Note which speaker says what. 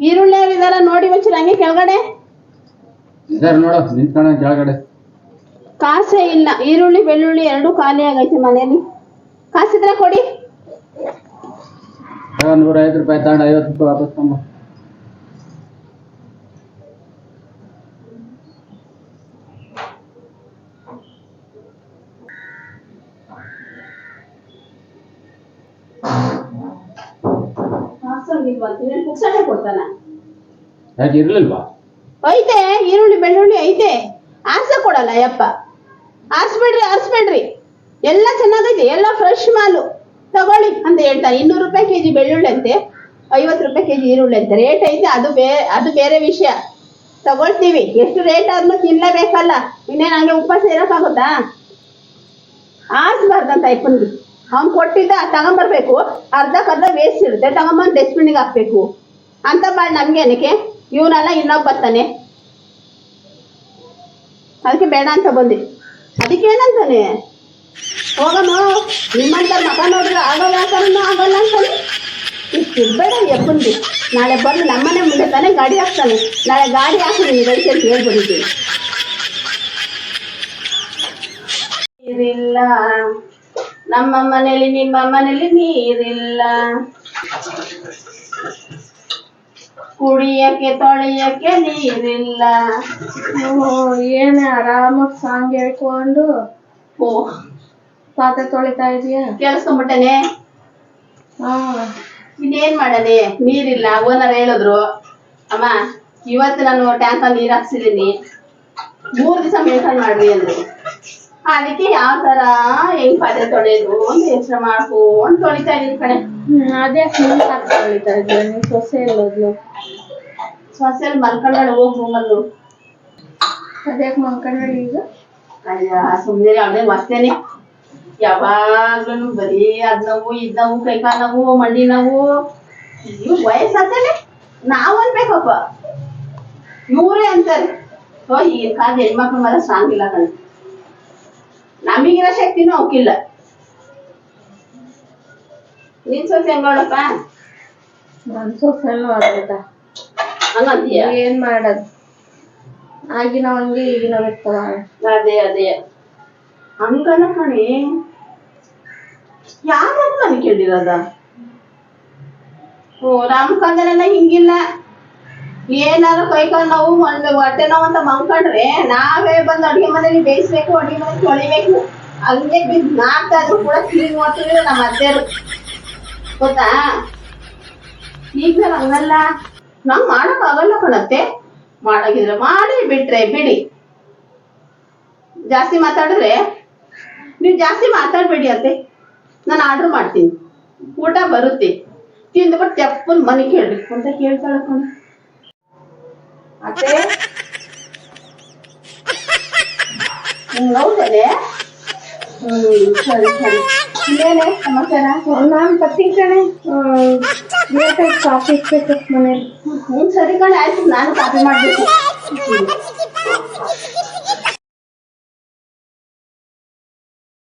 Speaker 1: ಈರುಳ್ಳಿ ಇದಾರ? ನೋಡಿ ಒಂಚೂರು ಹಂಗೆ ಕೆಳಗಡೆ.
Speaker 2: ಇದಾರೆ ನೋಡು ನಿಂತ್ಕೊಂಡ ಕೆಳಗಡೆ.
Speaker 1: ಕಾಸೇ ಇಲ್ಲ. ಈರುಳ್ಳಿ ಬೆಳ್ಳುಳ್ಳಿ ಎರಡೂ ಖಾಲಿ ಆಗೈತೆ ಮನೇಲಿ ಕಾಸಿದ್ರೆ ಕೊಡಿ.
Speaker 2: ನೂರ ಐವತ್ತು ರೂಪಾಯಿ ತಗೊಂಡು ಐವತ್ತು ರೂಪಾಯಿ ವಾಪಸ್ ತಗೊಂಬ
Speaker 1: ಪುಕ್ಸಟೆ ಕೊಡ್ತಾನ.
Speaker 2: ಯಾಕೆ ಇರ್ಲಿಲ್ವಾ?
Speaker 1: ಐತೆ ಈರುಳ್ಳಿ ಬೆಳ್ಳುಳ್ಳಿ ಐತೆ. ಆಸೆ ಕೊಡಲ್ಲ ಯಪ್ಪ. ಆರ್ಸ್ಬೇಡ್ರಿ ಆರ್ಸ್ಬೇಡ್ರಿ. ಎಲ್ಲ ಚೆನ್ನಾಗೈತೆ ಎಲ್ಲ ಫ್ರೆಶ್ ಮಾಲು. ತಗೊಳ್ಳಿ ಅಂತ ಹೇಳ್ತಾರೆ. ಇನ್ನೂರು ರೂಪಾಯಿ ಕೆಜಿ ಬೆಳ್ಳುಳ್ಳಿ ಅಂತೆ. ಐವತ್ತು ರೂಪಾಯಿ ಕೆಜಿ ಈರುಳ್ಳಿ ಅಂತೆ. ರೇಟ್ ಐತೆ ಅದು ಬೇ ಅದು ಬೇರೆ ವಿಷಯ. ತಗೊಳ್ತೀವಿ. ಎಷ್ಟು ರೇಟ್ ಆದ್ರೂ ತಿನ್ಲೇಬೇಕಲ್ಲ. ಇನ್ನೇನು ಹಂಗೆ ಉಪವಾಸ ಇರೋಕ್ಕಾಗುತ್ತಾ? ಆರಿಸ್ಬಾರ್ದಂತ ಅಯ್ಯಪ್ಪನ್ಗೆ. ಅವ್ನು ಕೊಟ್ಟಿದ್ದ, ತಗೊಂಬರ್ಬೇಕು. ಅರ್ಧಕ್ಕರ್ಧ ವೇಸ್ಟ್ ಇರುತ್ತೆ, ತಗೊಂಬಂದು ಡಸ್ಟ್ಬಿನ್ಗೆ ಹಾಕ್ಬೇಕು. ಅಂತ ಮಾಡಿ ನಮ್ಗೆ ಏನಕ್ಕೆ? ಇವನೆಲ್ಲ ಇನ್ನೊಬ್ಬ ಬರ್ತಾನೆ. ಅದಕ್ಕೆ ಬೇಡ ಅಂತ ಬಂದೆ. ಅದಕ್ಕೆ ಏನಂತಾನೆ ಹೋಗಮ್ಮ, ನಿಮ್ಮಂತ ಮಗ ನೋಡಿದ್ರೆ ಆಗೋಲ್ಲ ಅಂತಾನು ಆಗೋಲ್ಲ ಅಂತಾನೆ ಇಷ್ಟಿರ್ಬೇಡ ಎಪ್ಪಂದು ನಾಳೆ ಬಂದು ನಮ್ಮನೆ ಮುಂದೆ ತಾನೇ ಗಾಡಿ ಹಾಕ್ತಾನೆ. ನಾಳೆ ಗಾಡಿ ಹಾಕಿ ನೀವು ರೈತ ಅಂತ ನೀರಿಲ್ಲ ನಮ್ಮ ಮನೆಯಲ್ಲಿ ನಿಮ್ಮ ಮನೆಯಲ್ಲಿ ನೀರಿಲ್ಲ. ಕುಡಿಯಕ್ಕೆ ತೊಳೆಯಕ್ಕೆ ನೀರಿಲ್ಲ.
Speaker 3: ಏನೇ ಆರಾಮಾಗಿ ಸಾಂಗ್ ಹೇಳ್ಕೊಂಡು
Speaker 1: ಓ
Speaker 3: ಪಾತ್ರೆ ತೊಳಿತಾ ಇದೀಯ?
Speaker 1: ಕೇಳಿಸ್ಕೊಂಬಿಟ್ಟನೆ
Speaker 3: ಹಾ.
Speaker 1: ಇನ್ನೇನ್ ಮಾಡನೆ? ನೀರಿಲ್ಲ. ಓನರ್ ಹೇಳಿದ್ರು ಅಮ್ಮ ಇವತ್ತು ನಾನು ಟ್ಯಾಂಕ ನೀರ್ ಹಾಕ್ಸಿದೀನಿ ಮೂರ್ ದಿವಸ ಮೇಂಟೈನ್ ಮಾಡ್ರಿ ಅಂದ್ರು. ಅದಕ್ಕೆ ಯಾವ ತರ? ಹೆಂಗ್ ಪಾತ್ರೆ ತೊಳೆಯೋದು ಅಂತ ಯೋಚನೆ ಮಾಡ್ಕೊಂಡ್ ತೊಳಿತಾ ಇದೀನಿ ಕಣೆ.
Speaker 3: ಅದೇ ನಿನ್ ಪಾತ್ರೆ ತೊಳಿತಾ ಇದ್ದೆ ನಿನ್ ಸೊಸೆ ಎಲ್ಲೋದ್ಲು
Speaker 1: ಸೊಸೆಲ್ ಮಲ್ಕೊಂಡಾಳೆ ಹೋಗ್ ರೂಮಲ್ಲು
Speaker 3: ಅದ್ಯಾಕ್ ಮಂಕಂಡಳಿ ಈಗ?
Speaker 1: ಅಯ್ಯ ಸುಮ್ನೆ ಅವನೇ ಮರ್ತೇನೆ. ಯಾವಾಗ್ಲೂ ಬರೀ ಅದ್ ನೋವು ಇದ್ ನೋವು ಕೈಕಾಲ್ ನೋವು ಮಂಡಿ ನೋವು. ಇವ್ ವಯಸ್ಸಾದ್ಮೇಲೆ ನಾವ್ ಅನ್ಬೇಕಪ್ಪ. ಇವರೇ ಅಂತಾರೆ. ಓ ಈಗಿನ ಕಾಲ ಹೆಣ್ಮಕ್ಳ ಮಾತ್ರ ಸ್ಟ್ರಾಂಗ್ ಇಲ್ಲ ಕಣ. ನಮಗಿರೋ ಶಕ್ತಿನೂ ಅವಕ್ಕಿಲ್ಲ ನಿನ್ ಸೊಸೆ ಹೆಂಗೋಳಪ್ಪ
Speaker 3: ನನ್ ಸೊಸೆ
Speaker 1: ಹಂಗಂತೀಯ?
Speaker 3: ಏನ್ ಮಾಡದ್? ಆಗಿನ ಹಂಗೆ ಈಗಿನ ಇರ್ತವ
Speaker 1: ಅದೇ ಅದೇ. ಹಂಗಲ್ಲ ಕಣಿ. ಯಾರು ಮನೆ ಕೇಳಿರೋದ ಓ ನಮ್ಮ ಕಾಲದಲ್ಲೆಲ್ಲ ಹಿಂಗಿಲ್ಲ. ಏನಾದ್ರು ಕೈ ನಾವು ಒಂದು ಹೊಟ್ಟೆ ನೋವು ಅಂತ ಮಂಕೊಂಡ್ರೆ ನಾವೇ ಬಂದು ಅಡಿಗೆ ಮನೇಲಿ ಬೇಯಿಸ್ಬೇಕು, ಅಡಿಗೆ ಮನೇಲಿ ತೊಳಿಬೇಕು. ಹಂಗೆ ಬಿದ್ದು ನಾಲ್ಕು ಇದ್ರು ಕೂಡ ಕ್ಲೀನ್ ಮಾಡ್ತೀವಿ ನಮ್ಮ ಅತ್ತೆಯರು. ಗೊತ್ತಾ? ಈಗ ಹಂಗಲ್ಲ. ನಾವ್ ಮಾಡಕ್ ಆಗಲ್ಲ ಕಣತ್ತೆ. ಮಾಡಿದ್ರೆ ಮಾಡಿ ಬಿಟ್ರೆ ಬಿಡಿ. ಜಾಸ್ತಿ ಮಾತಾಡಿದ್ರೆ, ನೀವು ಜಾಸ್ತಿ ಮಾತಾಡ್ಬೇಡಿ ಅಂತೆ ನಾನು ಆರ್ಡರ್ ಮಾಡ್ತೀನಿ. ಊಟ ಬರುತ್ತೆ. ತಿಂದ್ಬಿಟ್ಟು ತೆಪ್ಪನ್ ಮನೆ ಕೇಳ್ರಿ ಅಂತ ಕೇಳ್ತಾಳ ಕಣ. ಅತ್ತೆ ಹ್ಮ್, ಹೌದಲ್ಲೇ ಹ್ಮ್ ಸರಿ ಸರಿ ಇನ್ನೇನೆ ಸಮಾಚಾರ
Speaker 3: ನಾನ್ ಬರ್ತೀನಿ ಕಣೆ ಲೇಟಾಗಿ ಕಾಫಿ ಇಕ್ಬೇಕು ಮನೇಲಿ
Speaker 1: ಹ್ಞೂ ಸರಿ ಕಣೆ ಆಯ್ತು ನಾನು ಕಾಫಿ ಮಾಡ್ಬೇಕು